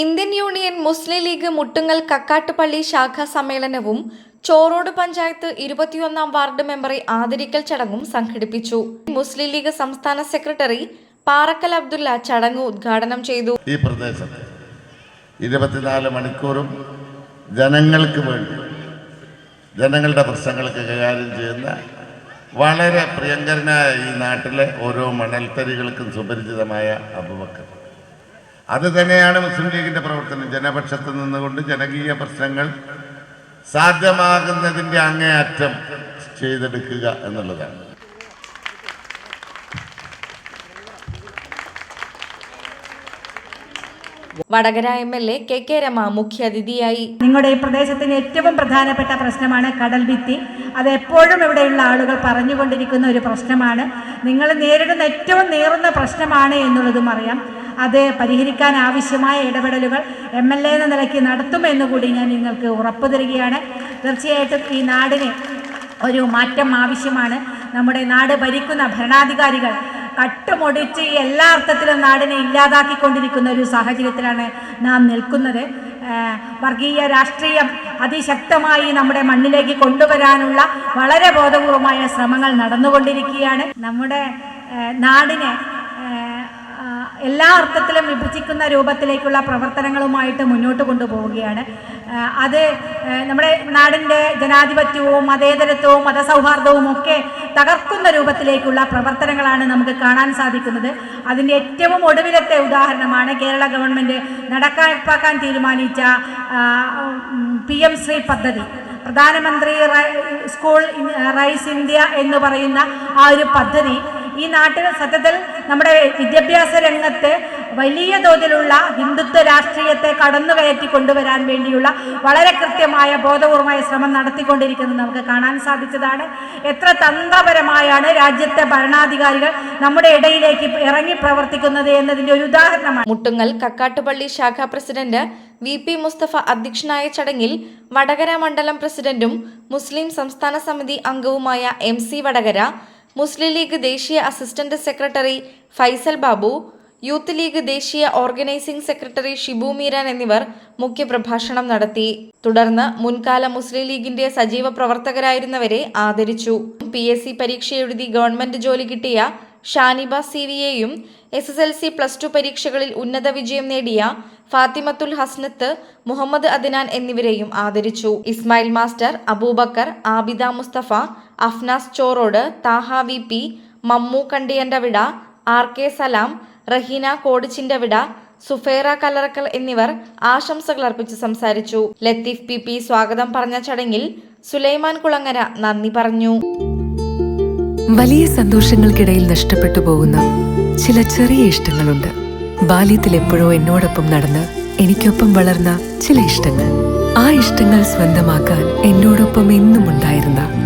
Indian union Muslim league Muttungal Kakkattupalli ശാഖാ സമ്മേളനവും ചോറോട് പഞ്ചായത്ത് ഇരുപത്തിയൊന്നാം വാർഡ് മെമ്പറെ ആദരിക്കൽ ചടങ്ങും സംഘടിപ്പിച്ചു. മുസ്ലിം ലീഗ് സംസ്ഥാന സെക്രട്ടറി പാറക്കൽ അബ്ദുല്ല ചടങ്ങ് ഉദ്ഘാടനം ചെയ്തു. ഈ പ്രദേശത്ത് ഇരുപത്തിനാല് മണിക്കൂറും ജനങ്ങൾക്ക് വേണ്ടി ജനങ്ങളുടെ പ്രശ്നങ്ങൾക്ക് കൈകാര്യം ചെയ്യുന്ന വളരെ പ്രിയങ്കരനായ ഈ നാട്ടിലെ ഓരോ മണൽത്തരികൾക്കും സുപരിചിതമായ അബുബക്കർ. അത് തന്നെയാണ് മുസ്ലിം ലീഗിന്റെ പ്രവർത്തനം. ജനപക്ഷത്ത് നിന്നുകൊണ്ട് ജനകീയ പ്രശ്നങ്ങൾ സാധ്യമാകുന്നതിന്റെ അങ്ങേയറ്റം ചെയ്തെടുക്കുക എന്നുള്ളതാണ്. Vadakara M L A K K Rama മുഖ്യാതിഥിയായി. നിങ്ങളുടെ ഈ പ്രദേശത്തിന് ഏറ്റവും പ്രധാനപ്പെട്ട പ്രശ്നമാണ് കടൽ ഭിത്തി. അത് എപ്പോഴും ഇവിടെയുള്ള ആളുകൾ പറഞ്ഞുകൊണ്ടിരിക്കുന്ന ഒരു പ്രശ്നമാണ്. നിങ്ങൾ നേരിടുന്ന ഏറ്റവും നേറുന്ന പ്രശ്നമാണ് എന്നുള്ളതും അറിയാം. അത് പരിഹരിക്കാൻ ആവശ്യമായ ഇടപെടലുകൾ എം എൽ എ എന്ന നിലയ്ക്ക് നടത്തുമെന്ന് കൂടി ഞാൻ നിങ്ങൾക്ക് ഉറപ്പ് തരികയാണ്. തീർച്ചയായിട്ടും ഈ നാടിന് ഒരു മാറ്റം ആവശ്യമാണ്. നമ്മുടെ നാട് ഭരിക്കുന്ന ഭരണാധികാരികൾ കട്ടുമൊടിച്ച് എല്ലാ അർത്ഥത്തിലും നാടിനെ ഇല്ലാതാക്കിക്കൊണ്ടിരിക്കുന്ന ഒരു സാഹചര്യത്തിലാണ് നാം നിൽക്കുന്നത്. വർഗീയ രാഷ്ട്രീയം അതിശക്തമായി നമ്മുടെ മണ്ണിലേക്ക് കൊണ്ടുവരാനുള്ള വളരെ ബോധപൂർവമായ ശ്രമങ്ങൾ നടന്നുകൊണ്ടിരിക്കുകയാണ്. നമ്മുടെ നാടിനെ എല്ലാ അർത്ഥത്തിലും വിഭജിക്കുന്ന രൂപത്തിലേക്കുള്ള പ്രവർത്തനങ്ങളുമായിട്ട് മുന്നോട്ട് കൊണ്ടുപോവുകയാണ്. അത് നമ്മുടെ നാടിന്റെ ജനാധിപത്യവും മതേതരത്വവും മതസൗഹാർദ്ദവും ഒക്കെ തകർക്കുന്ന രൂപത്തിലേക്കുള്ള പ്രവർത്തനങ്ങളാണ് നമുക്ക് കാണാൻ സാധിക്കുന്നത്. അതിന്റെ ഏറ്റവും ഒടുവിലത്തെ ഉദാഹരണമാണ് കേരള ഗവൺമെന്റ് നടപ്പാക്കാൻ തീരുമാനിച്ച പി എം ശ്രീ പദ്ധതി. പ്രധാനമന്ത്രി സ്കൂൾ റൈസ് ഇന്ത്യ എന്ന് പറയുന്ന ആ ഒരു പദ്ധതി ഈ നാട്ടിൽ സത്യത്തിൽ നമ്മുടെ വിദ്യാഭ്യാസ രംഗത്ത് വലിയ തോതിലുള്ള ഹിന്ദുത്വ രാഷ്ട്രീയത്തെ കടന്നു കയറ്റി കൊണ്ടുവരാൻ വേണ്ടിയുള്ള വളരെ കൃത്യമായ ബോധപൂർവമായ ശ്രമം നടത്തിക്കൊണ്ടിരിക്കുന്നത് നമുക്ക് കാണാൻ സാധിച്ചതാണ്. എത്ര തന്ത്രപരമായാണ് രാജ്യത്തെ ഭരണാധികാരികൾ നമ്മുടെ ഇടയിലേക്ക് ഇറങ്ങി പ്രവർത്തിക്കുന്നത് എന്നതിന്റെ ഒരു ഉദാഹരണമാണ്. മുട്ടുങ്ങൽ കക്കാട്ടുപള്ളി ശാഖാ പ്രസിഡന്റ് വി പി മുസ്തഫ അധ്യക്ഷനായ ചടങ്ങിൽ വടകര മണ്ഡലം പ്രസിഡന്റും മുസ്ലിം സംസ്ഥാന സമിതി അംഗവുമായ M C Vadakara Muslim league ദേശീയ assistant secretary Faisal Babu youth league ദേശീയ ഓർഗനൈസിംഗ് സെക്രട്ടറി ഷിബു മീരാൻ എന്നിവർ മുഖ്യപ്രഭാഷണം നടത്തി. തുടർന്ന് മുൻകാല മുസ്ലിം ലീഗിന്റെ സജീവ പ്രവർത്തകരായിരുന്നവരെ ആദരിച്ചു. പി എസ് സി പരീക്ഷ എഴുതി ഗവൺമെന്റ് ജോലി കിട്ടിയ Shaniba C വിയെയും S S L C plus two പരീക്ഷകളിൽ ഉന്നത വിജയം നേടിയ ഫാത്തിമത്തുൽ ഹസ്നത്ത് മുഹമ്മദ് അദ്നാൻ എന്നിവരെയും ആദരിച്ചു. Ismail master Abubakar Abida Musthafa Afnas Chorode Thaha V P Mammu Kandiyantavida R K Salam Raheena Kodichintavida Sufera Kalarakkal എന്നിവർ ആശംസകൾ അർപ്പിച്ച് സംസാരിച്ചു. ലത്തീഫ് പി പി സ്വാഗതം പറഞ്ഞ ചടങ്ങിൽ സുലൈമാൻ കുളങ്ങര നന്ദി പറഞ്ഞു. വലിയ സന്തോഷങ്ങൾക്കിടയിൽ നഷ്ടപ്പെട്ടു പോകുന്ന ചില ചെറിയ ഇഷ്ടങ്ങളുണ്ട്. ബാല്യത്തിൽ എപ്പോഴോ എന്നോടൊപ്പം നടന്ന് എനിക്കൊപ്പം വളർന്ന ചില ഇഷ്ടങ്ങൾ. ആ ഇഷ്ടങ്ങൾ സ്വന്തമാക്കാൻ എന്നോടൊപ്പം എന്നും ഉണ്ടായിരുന്ന